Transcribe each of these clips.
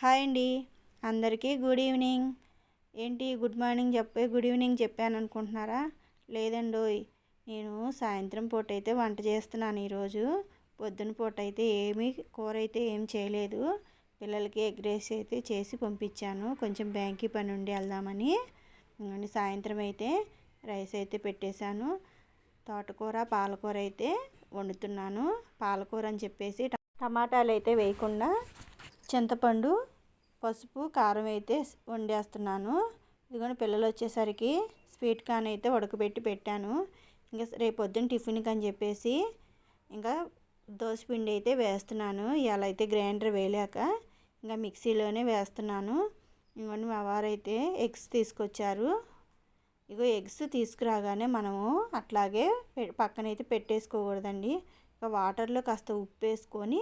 Hi అండి. అందరికీ good evening. ఏంటి గుడ్ మార్నింగ్ చెప్పే గుడ్ ఈవినింగ్ చెప్పాను అనుకుంటున్నారా లేదండోయ్. నేను సాయంత్రం పూట అయితే వంట చేస్తున్నాను ఈరోజు. పొద్దున పూట అయితే ఏమీ కూర అయితే ఏం చేయలేదు. పిల్లలకి ఎగ్ రైస్ అయితే చేసి పంపించాను. కొంచెం బ్యాంకీ పని ఉండి వెళ్దామని. సాయంత్రం అయితే రైస్ అయితే పెట్టేశాను. తోటకూర పాలకూర అయితే వండుతున్నాను. పాలకూర అని చెప్పేసి టమాటాలు అయితే వేయకుండా చింతపండు పసుపు కారం అయితే వండేస్తున్నాను. ఇదిగోని పిల్లలు వచ్చేసరికి స్వీట్ కార్న్ అయితే ఉడకబెట్టి పెట్టాను. ఇంకా రేపు పొద్దున్న టిఫిన్కి అని చెప్పేసి ఇంకా పిండి అయితే వేస్తున్నాను. ఇలా అయితే గ్రైండర్ వేయలేక ఇంకా మిక్సీలోనే వేస్తున్నాను. ఇవన్నీ మా వారైతే ఎగ్స్ తీసుకొచ్చారు. ఇగో ఎగ్స్ తీసుకురాగానే మనము అట్లాగే పక్కనైతే పెట్టేసుకోకూడదండి. ఇక వాటర్లో కాస్త ఉప్పు వేసుకొని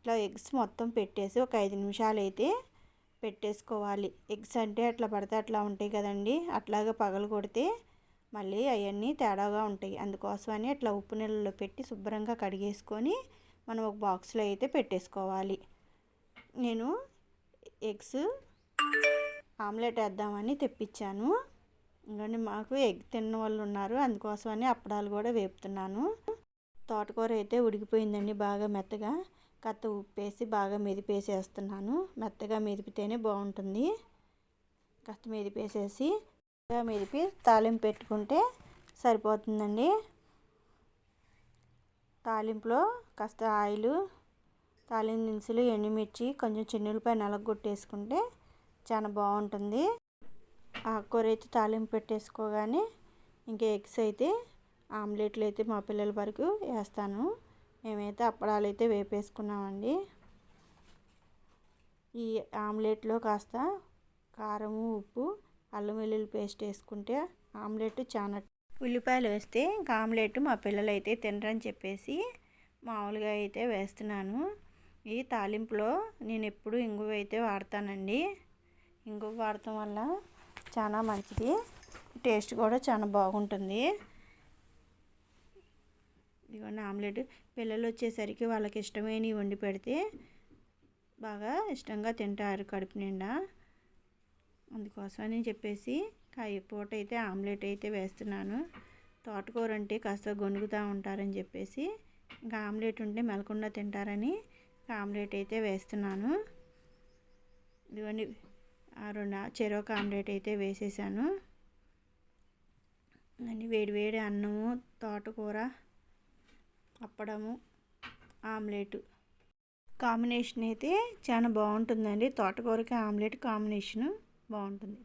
ఇట్లా ఎగ్స్ మొత్తం పెట్టేసి ఒక ఐదు నిమిషాలు అయితే పెట్టేసుకోవాలి. ఎగ్స్ అంటే అట్లా పడితే అట్లా ఉంటాయి కదండి. అట్లాగా పగలు కొడితే మళ్ళీ అవన్నీ తేడాగా ఉంటాయి. అందుకోసమని అట్లా ఉప్పు నీళ్ళలో పెట్టి శుభ్రంగా కడిగేసుకొని మనం ఒక బాక్స్లో అయితే పెట్టేసుకోవాలి. నేను ఎగ్స్ ఆమ్లెట్ వేద్దామని తెప్పించాను. ఇంకండి మాకు ఎగ్ తిన్న వాళ్ళు ఉన్నారు. అందుకోసమని అప్పడాలు కూడా వేపుతున్నాను. తోటకూర అయితే ఉడికిపోయిందండి బాగా మెత్తగా. కత్త ఉప్పేసి బాగా మెదిపేసేస్తున్నాను. మెత్తగా మెదిపితేనే బాగుంటుంది. కాస్త మెదిపేసేసి మెదిపి తాలింపు పెట్టుకుంటే సరిపోతుందండి. తాలింపులో కాస్త ఆయిల్ తాలింపు దినుసులు ఎండుమిర్చి కొంచెం చిన్నులపై నలగొట్టేసుకుంటే చాలా బాగుంటుంది. ఆకుకూర అయితే తాలింపు పెట్టేసుకోగానే ఇంకా ఎగ్స్ అయితే ఆమ్లెట్లు అయితే మా పిల్లల వరకు వేస్తాను. మేమైతే అప్పడాలు అయితే వేపేసుకున్నామండి. ఈ ఆమ్లెట్లో కాస్త కారము ఉప్పు అల్లం వెల్లుల్లి పేస్ట్ వేసుకుంటే ఆమ్లెట్ చాలా ఉల్లిపాయలు వేస్తే ఇంకా ఆమ్లెట్ మా పిల్లలు అయితే తినరని చెప్పేసి మామూలుగా అయితే వేస్తున్నాను. ఈ తాలింపులో నేను ఎప్పుడు ఇంగువ అయితే వాడతానండి. ఇంగువ వాడటం వల్ల చాలా మంచిది టేస్ట్ కూడా చాలా బాగుంటుంది. ఇదిగోండి ఆమ్లెట్. పిల్లలు వచ్చేసరికి వాళ్ళకి ఇష్టమైనవి వండి పెడితే బాగా ఇష్టంగా తింటారు కడుపు నిండా. అందుకోసమని చెప్పేసి కాయ పూట అయితే ఆమ్లెట్ అయితే వేస్తున్నాను. తోటకూర అంటే కాస్త గొనుగుతూ ఉంటారని చెప్పేసి ఇంకా ఆమ్లెట్ ఉంటే మెలకుండా తింటారని ఆమ్లెట్ అయితే వేస్తున్నాను. ఇదిగోండి ఆ రెండు చెరొక ఆమ్లెట్ అయితే వేసేసాను. వేడి వేడి అన్నము తోటకూర అప్పడము ఆమ్లెట్. కాంబినేషన్ అయితే చాలా బాగుంటుందండి. తోటకూరకి ఆమ్లెట్ కాంబినేషన్ బాగుంటుంది.